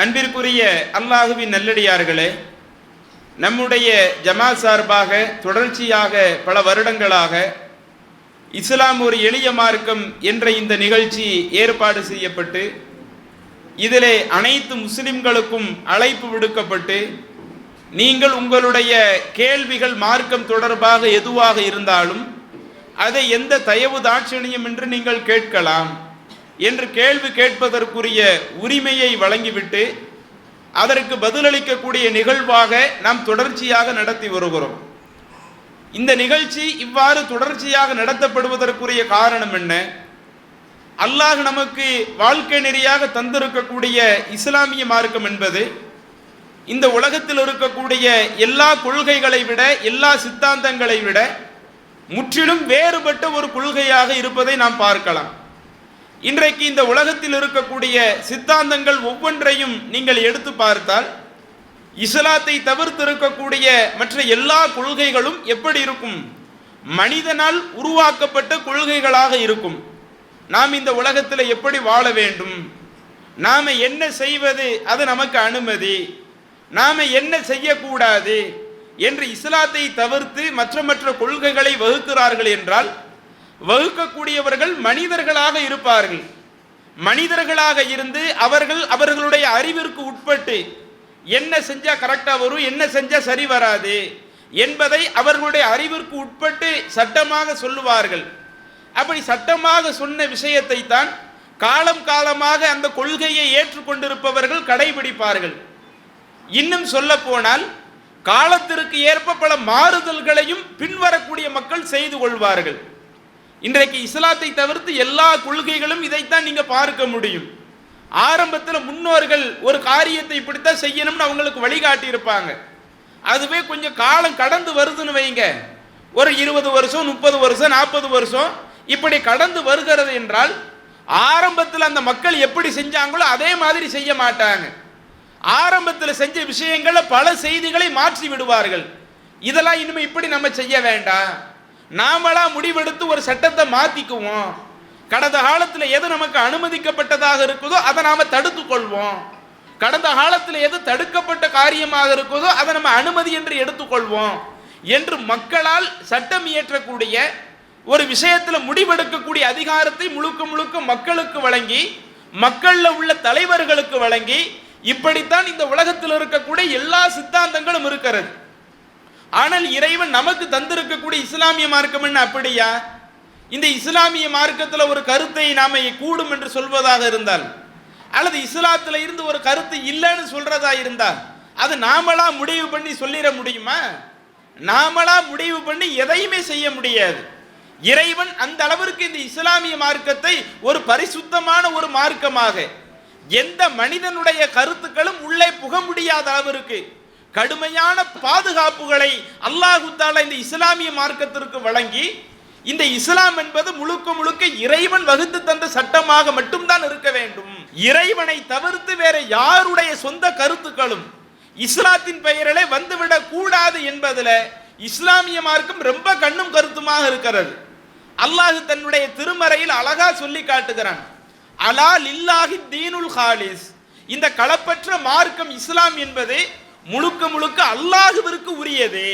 அன்பிற்குரிய அல்லாஹுவின் நல்லடியார்களே நம்முடைய ஜமாத் சார்பாக தொடர்ச்சியாக பல வருடங்களாக இஸ்லாம் ஒரு எளிய மார்க்கம் என்ற இந்த நிகழ்ச்சி ஏற்பாடு செய்யப்பட்டு இதிலே அனைத்து முஸ்லிம்களுக்கும் அழைப்பு விடுக்கப்பட்டு நீங்கள் உங்களுடைய கேள்விகள் மார்க்கம் தொடர்பாக எதுவாக இருந்தாலும் அதை எந்த தயவு தாட்சணியம் என்று நீங்கள் கேட்கலாம். என்று கேள்வி கேட்பதற்குரிய உரிமையை வழங்கிவிட்டு அதற்கு பதிலளிக்கக்கூடிய நிகழ்வாக நாம் தொடர்ச்சியாக நடத்தி வருகிறோம். இந்த நிகழ்ச்சி இவ்வாறு தொடர்ச்சியாக நடத்தப்படுவதற்குரிய காரணம் என்ன? அல்லாஹ் நமக்கு வாழ்க்கை நெறியாக தந்திருக்கக்கூடிய இஸ்லாமிய மார்க்கம் என்பது இந்த உலகத்தில் இருக்கக்கூடிய எல்லா கொள்கைகளை விட எல்லா சித்தாந்தங்களை விட முற்றிலும் வேறுபட்ட ஒரு கொள்கையாக இருப்பதை நாம் பார்க்கலாம். இன்றைக்கு இந்த உலகத்தில் இருக்கக்கூடிய சித்தாந்தங்கள் ஒவ்வொன்றையும் நீங்கள் எடுத்து பார்த்தால் இஸ்லாத்தை தவிர்த்து இருக்கக்கூடிய மற்ற எல்லா கொள்கைகளும் எப்படி இருக்கும்? மனிதனால் உருவாக்கப்பட்ட கொள்கைகளாக இருக்கும். நாம் இந்த உலகத்தில் எப்படி வாழ வேண்டும்? நாம் என்ன செய்வது? அது நமக்கு அனுமதி. நாம் என்ன செய்யக்கூடாது? என்று இஸ்லாத்தை தவிர்த்து மற்ற மற்ற கொள்கைகளை வகுக்கிறார்கள் என்றால் வகுக்கக்கூடியவர்கள் மனிதர்களாக இருப்பார்கள். மனிதர்களாக இருந்து அவர்கள் அவர்களுடைய அறிவிற்கு உட்பட்டு என்ன செஞ்சா கரெக்டாக வரும் என்ன செஞ்சா சரி வராது என்பதை அவர்களுடைய அறிவிற்கு உட்பட்டு சட்டமாக சொல்லுவார்கள். அப்படி சட்டமாக சொன்ன விஷயத்தை தான் காலம் காலமாக அந்த கொள்கையை ஏற்றுக்கொண்டிருப்பவர்கள் கடைபிடிப்பார்கள். இன்னும் சொல்ல போனால் காலத்திற்கு ஏற்ப பல மாறுதல்களையும் பின்வரக்கூடிய மக்கள் செய்து கொள்வார்கள். இன்றைக்கு இஸ்லாத்தை தவிர்த்து எல்லா கொள்கைகளும் இதைத்தான் நீங்க பார்க்க முடியும். ஆரம்பத்தில் முன்னோர்கள் ஒரு காரியத்தை இப்படித்தான் செய்யணும்னு அவங்களுக்கு வழிகாட்டி இருப்பாங்க அதுவே கொஞ்சம் காலம் கடந்து வருதுன்னு வைங்க. ஒரு இருபது வருஷம் முப்பது வருஷம் நாற்பது வருஷம் இப்படி கடந்து வருகிறது என்றால் ஆரம்பத்தில் அந்த மக்கள் எப்படி செஞ்சாங்களோ அதே மாதிரி செய்ய மாட்டாங்க. ஆரம்பத்தில் செஞ்ச விஷயங்களை பல செய்திகளை மாற்றி விடுவார்கள். இதெல்லாம் இனிமே இப்படி நம்ம செய்ய வேண்டாம். நாமளா முடிவெடுத்து ஒரு சட்டத்தை மாத்திக்குவோம். கடந்த காலத்தில் எது நமக்கு அனுமதிக்கப்பட்டதாக இருக்குதோ அதை நாம தடுத்து கொள்வோம் கடந்த காலத்தில் எது தடுக்கப்பட்ட காரியமாக இருக்குதோ அதை நம்ம அனுமதி என்று எடுத்துக்கொள்வோம். என்று மக்களால் சட்டம் இயற்றக்கூடிய ஒரு விஷயத்தில் முடிவெடுக்கக்கூடிய அதிகாரத்தை முழுக்க முழுக்க மக்களுக்கு வழங்கி மக்களில் உள்ள தலைவர்களுக்கு வழங்கி இப்படித்தான் இந்த உலகத்தில் இருக்கக்கூடிய எல்லா சித்தாந்தங்களும் இருக்கிறது. ஆனால் இறைவன் நமக்கு தந்திருக்கக்கூடிய இஸ்லாமிய மார்க்கம் என்ன அப்படியா? இந்த இஸ்லாமிய மார்க்கத்தில் ஒரு கருத்தை நாம கூடும் என்று சொல்வதாக இருந்தால் அல்லது இஸ்லாத்தில் இருந்து ஒரு கருத்து இல்லைன்னு சொல்றதா இருந்தால் அது நாமளா முடிவு பண்ணி சொல்லிட முடியுமா? நாமளா முடிவு பண்ணி எதையுமே செய்ய முடியாது. இறைவன் அந்த அளவிற்கு இந்த இஸ்லாமிய மார்க்கத்தை ஒரு பரிசுத்தமான ஒரு மார்க்கமாக எந்த மனிதனுடைய கருத்துக்களும் உள்ளே புக முடியாத அளவிற்கு கடுமையான பாதுகாப்புகளை அல்லாஹு தாலா இந்த இஸ்லாமிய மார்க்கத்திற்கு வழங்கி இந்த இஸ்லாம் என்பது முழுக்க முழுக்க இறைவன் வகுத்து தந்த சட்டமாக மட்டும்தான் இருக்க வேண்டும். இறைவனை தவிர்த்து வேற யாருடைய சொந்த கருத்துக்களும் இஸ்லாத்தின் பெயரிலே வந்துவிடக் கூடாது என்பதில் இஸ்லாமிய மார்க்கம் ரொம்ப கண்ணும் கருத்துமாக இருக்கிறது. அல்லாஹு தன்னுடைய திருமறையில் அழகா சொல்லி காட்டுகிறான். அலா லில்லாஹி தீனுல் ஹாலிஸ் இந்த களப்பற்ற மார்க்கம் இஸ்லாம் என்பது முழுக்க முழுக்க அல்லாஹுவிற்கு உரியது.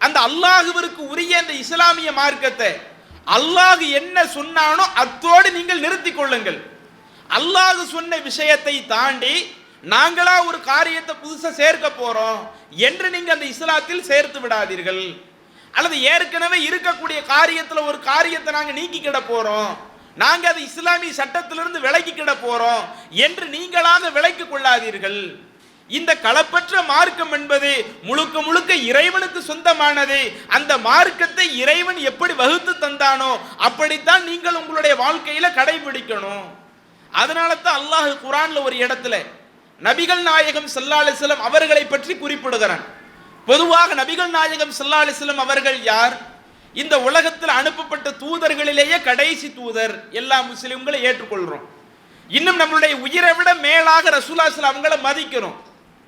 அந்த அல்லாஹுவிற்கு உரிய அந்த இஸ்லாமிய மார்க்கத்தை அல்லாஹு என்ன சொன்னானோ அத்தோடு நீங்கள் நிறுத்தி கொள்ளுங்கள். அல்லாஹு சொன்ன விஷயத்தை தாண்டி நாங்களா ஒரு காரியத்தை புதுசாக சேர்க்க போறோம் என்று நீங்க அந்த இஸ்லாத்தில் சேர்த்து விடாதீர்கள். அல்லது ஏற்கனவே இருக்கக்கூடிய காரியத்தில் ஒரு காரியத்தை நாங்கள் நீக்கிக்கிட போறோம். நாங்கள் அது இஸ்லாமிய சட்டத்திலிருந்து விலக்கிக்கிட போறோம் என்று நீங்களாக விலக்கி கொள்ளாதீர்கள். இந்த களப்பற்ற மார்க்கம் என்பது முழுக்க முழுக்க இறைவனுக்கு சொந்தமானது. அந்த மார்க்கத்தை இறைவன் எப்படி வகுத்து தந்தானோ அப்படித்தான் நீங்கள் உங்களுடைய வாழ்க்கையில கடைபிடிக்கணும். அதனால தான் அல்லாஹ் குரான்ல ஒரு இடத்துல நபிகள் நாயகம் ஸல்லல்லாஹு அலைஹி அவர்களை பற்றி குறிப்பிடுகிறான். பொதுவாக நபிகள் நாயகம் ஸல்லல்லாஹு அலைஹி அவர்கள் யார்? இந்த உலகத்தில் அனுப்பப்பட்ட தூதர்களிலேயே கடைசி தூதர் எல்லா முஸ்லிம்களும் ஏற்றுக்கொள்றோம். இன்னும் நம்மளுடைய உயிரை விட மேலாக ரசூலாஸ்ல அவங்கள மதிக்கிறோம்.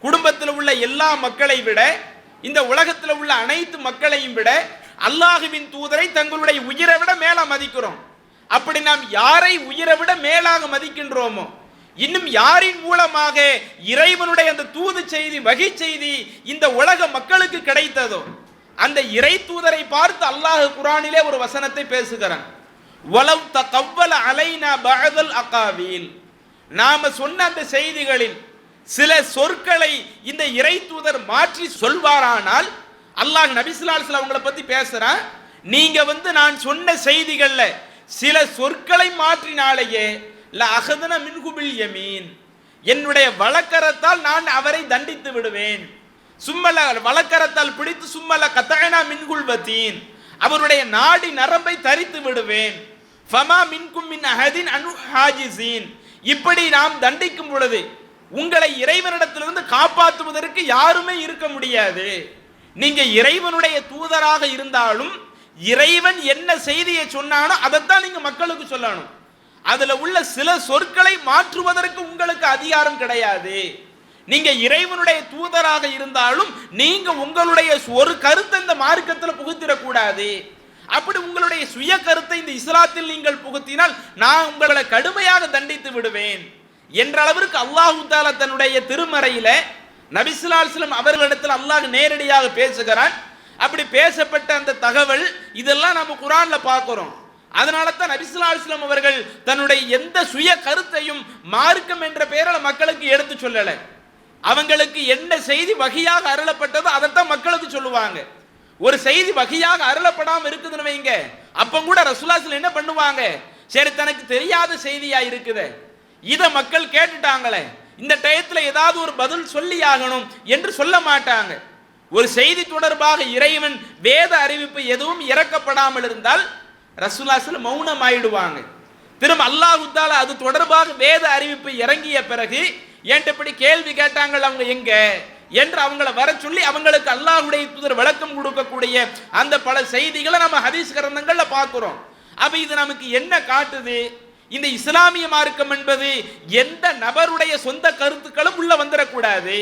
குடும்பத்தில் உள்ள எல்லா மக்களை விட இந்த உலகத்தில் உள்ள அனைத்து மக்களையும் விட அல்லாஹுவின் தூதரை தங்களுடைய உயிரை விட மேல மதிக்கிறோம். அப்படி நாம் யாரை உயிரை விட மேலாக மதிக்கின்றோமோ இன்னும் யாரின் மூலமாக இறைவனுடைய அந்த தூது செய்தி வகை செய்தி இந்த உலக மக்களுக்கு கிடைத்ததோ அந்த இறை தூதரை பார்த்து அல்லாஹ் குரானிலே ஒரு வசனத்தை பேசுகிறான். வலவ் தகவ்வல அலைனா பகதல் அகாவில். நாம சொன்ன அந்த செய்திகளில் சில சொற்களை இந்த இறை தூதர் மாற்றி சொல்வாரானால் அல்லாஹ் நபிசுல்லால் அவங்கள பத்தி பேசுறான். நீங்க வந்து நான் சொன்ன செய்திகள்ல சில சொற்களை மாற்றினாலேயே ல அகதன மின்குபில் யமீன். என்னுடைய வழக்கரத்தால் நான் அவரை தண்டித்து விடுவேன். சும்மல வழக்கரத்தால் பிடித்து சும்மல கத்தகனா மின்குல்வத்தீன் அவருடைய நாடி நரம்பை தரித்து விடுவேன். ஃபமா மின்கும் மின் அஹதின் அனு ஹாஜிசீன் இப்படி நாம் தண்டிக்கும் பொழுது உங்களை இறைவனிடத்திலிருந்து காப்பாற்றுவதற்கு யாருமே இருக்க முடியாது. நீங்க இறைவனுடைய தூதராக இருந்தாலும் இறைவன் என்ன செய்தியை சொன்னானோ அதைத்தான் நீங்க மக்களுக்கு சொல்லணும். அதுல உள்ள சில சொற்களை மாற்றுவதற்கு உங்களுக்கு அதிகாரம் கிடையாது. நீங்க இறைவனுடைய தூதராக இருந்தாலும் நீங்க உங்களுடைய ஒரு கருத்தை இந்த மார்க்கத்தில் புகுத்திடக்கூடாது. அப்படி உங்களுடைய சுய கருத்தை இந்த இஸ்லாத்தில் நீங்கள் புகுத்தினால் நான் உங்களை கடுமையாக தண்டித்து விடுவேன். என்ற அளவிற்கு அல்லாஹு தாலா தன்னுடைய திருமறையில நபிசுலாஸ்லம் அவர்களிடத்தில் அல்லாஹ் நேரடியாக பேசுகிறான். அப்படி பேசப்பட்ட அந்த தகவல் இதெல்லாம் நம்ம குரான்ல பார்க்கிறோம். அதனால தான் நபிசுலாஸ்லம் அவர்கள் தன்னுடைய எந்த சுய கருத்தையும் மார்க்கம் என்ற பெயரில் மக்களுக்கு எடுத்து சொல்லலை. அவங்களுக்கு என்ன செய்தி வகையாக அருளப்பட்டதோ அதைத்தான் மக்களுக்கு சொல்லுவாங்க. ஒரு செய்தி வகையாக அருளப்படாமல் இருக்குதுன்னு வைங்க. அப்போ கூட ரசூலாஸ்ல என்ன பண்ணுவாங்க? சரி தனக்கு தெரியாத செய்தியா இருக்குது. இதை மக்கள் கேட்டுட்டாங்களே. இந்த டயத்தில் ஏதாவது ஒரு பதில் சொல்லி ஆகணும் என்று சொல்ல மாட்டாங்க. ஒரு செய்தி தொடர்பாக இறைவன் வேத அறிவிப்பு எதுவும் இறக்கப்படாமல் இருந்தால் ரசூலாஸ்ல மௌனம் ஆயிடுவாங்க திரும்ப அல்லாஹுத்தால அது தொடர்பாக வேத அறிவிப்பு இறங்கிய பிறகு ஏன்ட்ட இப்படி கேள்வி கேட்டாங்கள் அவங்க எங்க? என்று அவங்கள வர சொல்லி அவங்களுக்கு அல்லாஹுடைய தூதர் விளக்கம் கொடுக்கக்கூடிய அந்த பல செய்திகளை நம்ம ஹதீஸ் கிரந்தங்கள்ல பார்க்கிறோம். அப்ப இது நமக்கு என்ன காட்டுது? இந்த இஸ்லாமிய மார்க்கம் என்பது எந்த நபருடைய சொந்த கருத்துக்களும் உள்ள வந்துடக்கூடாது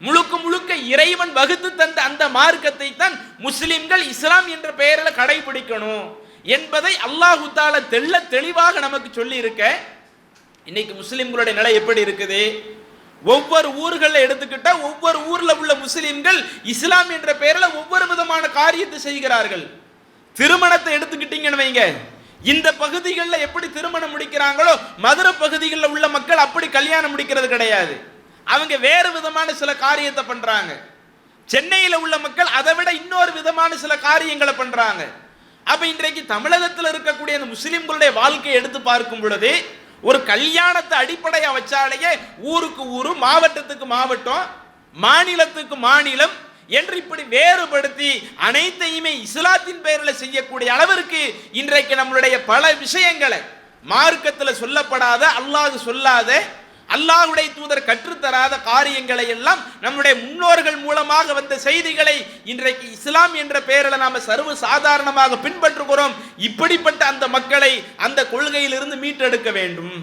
முழுக்க முழுக்க இறைவன் வகுத்து தந்த அந்த மார்க்கத்தை தான் முஸ்லிம்கள் இஸ்லாம் என்ற பெயரில் கடைபிடிக்கணும் என்பதை அல்லாஹு தால தெள்ள தெளிவாக நமக்கு சொல்லி இருக்க இன்னைக்கு முஸ்லிம்களுடைய நிலை எப்படி இருக்குது? ஒவ்வொரு ஊர்களில் எடுத்துக்கிட்டா ஒவ்வொரு ஊர்ல உள்ள முஸ்லிம்கள் இஸ்லாம் என்ற பெயரில் ஒவ்வொரு விதமான காரியத்தை செய்கிறார்கள். திருமணத்தை எடுத்துக்கிட்டீங்கன்னு வைங்க. இந்த பகுதிகளில் எப்படி திருமணம் முடிக்கிறாங்களோ மதுரை பகுதிகளில் உள்ள மக்கள் அப்படி கல்யாணம் முடிக்கிறது கிடையாது. அவங்க வேறு விதமான சில காரியத்தை பண்றாங்க. சென்னையில் உள்ள மக்கள் அதை விட இன்னொரு விதமான சில காரியங்களை பண்றாங்க. அப்ப இன்றைக்கு தமிழகத்தில் இருக்கக்கூடிய அந்த முஸ்லிம்களுடைய வாழ்க்கையை எடுத்து பார்க்கும் பொழுது ஒரு கல்யாணத்தை அடிப்படையாக வச்சாலேயே ஊருக்கு ஊரு மாவட்டத்துக்கு மாவட்டம் மாநிலத்துக்கு மாநிலம் என்று இப்படி வேறுபடுத்தி அனைத்தையுமே இஸ்லாத்தின் பெயரில் செய்யக்கூடிய அளவிற்கு இன்றைக்கு நம்மளுடைய பல விஷயங்களை மார்க்கத்தில் சொல்லப்படாத அல்லாஹ் சொல்லாத அல்லாஹுடைய தூதர் கற்றுத்தராத காரியங்களை எல்லாம் நம்முடைய முன்னோர்கள் மூலமாக வந்த செய்திகளை இன்றைக்கு இஸ்லாம் என்ற பெயரில் நாம சர்வ சாதாரணமாக பின்பற்றுகிறோம். இப்படிப்பட்ட அந்த மக்களை அந்த கொள்கையிலிருந்து மீட்டெடுக்க வேண்டும்.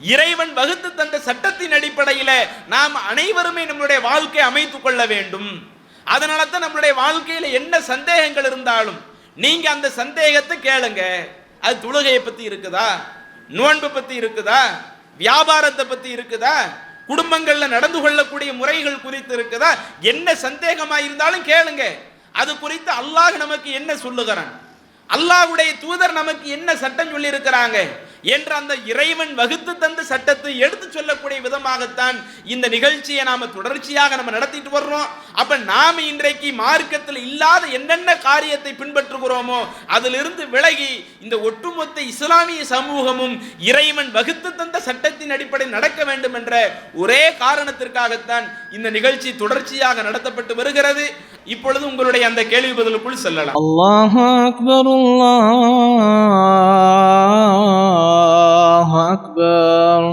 இறைவன் வகுத்து தந்த சட்டத்தின் அடிப்படையில் நாம் அனைவருமே நம்மளுடைய வாழ்க்கை அமைத்துக் கொள்ள வேண்டும். அதனால தான் நம்மளுடைய வாழ்க்கையில் என்ன சந்தேகங்கள் இருந்தாலும் நீங்கள் அந்த சந்தேகத்தை கேளுங்க. அது தொழுகையை பற்றி இருக்குதா? நோன்பு பற்றி இருக்குதா? வியாபாரத்தை பற்றி இருக்குதா? குடும்பங்களில் நடந்து கொள்ளக்கூடிய முறைகள் குறித்து இருக்குதா? என்ன சந்தேகமா இருந்தாலும் கேளுங்க. அது குறித்து அல்லாஹ் நமக்கு என்ன சொல்லுகிறான்? அல்லாஹ்வுடைய தூதர் நமக்கு என்ன சட்டம் சொல்லியிருக்கிறாங்க? என்று என்ற அந்த இறைவன் வகுத்து தந்த சட்டத்தை எடுத்து சொல்லக்கூடிய விதமாகத்தான் இந்த நிகழ்ச்சியை நாம தொடர்ச்சியாக நம்ம நடத்திட்டு வர்றோம். அப்ப நாம் இன்றைக்கு மார்க்கத்தில் இல்லாத என்னென்ன காரியத்தை பின்பற்றுகிறோமோ அதிலிருந்து விலகி இந்த ஒட்டுமொத்த இஸ்லாமிய சமூகமும் இறைவன் வகுத்து தந்த சட்டத்தின் அடிப்படையில் நடக்க வேண்டும் என்ற ஒரே காரணத்திற்காகத்தான் இந்த நிகழ்ச்சி தொடர்ச்சியாக நடத்தப்பட்டு வருகிறது. இப்பொழுது உங்களுடைய அந்த கேள்வி பதிலுக்குள் செல்லலாம். அல்லாஹ் அக்பர் அல்லாஹ் அக்பர்.